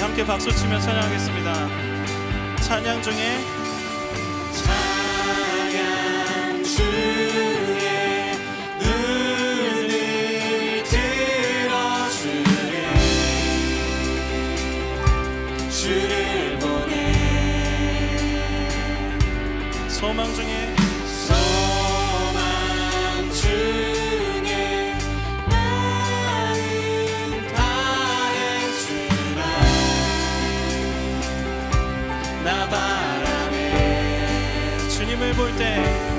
우리 함께 박수 치며 찬양하겠습니다. 찬양 중에 소망 중에 birthday.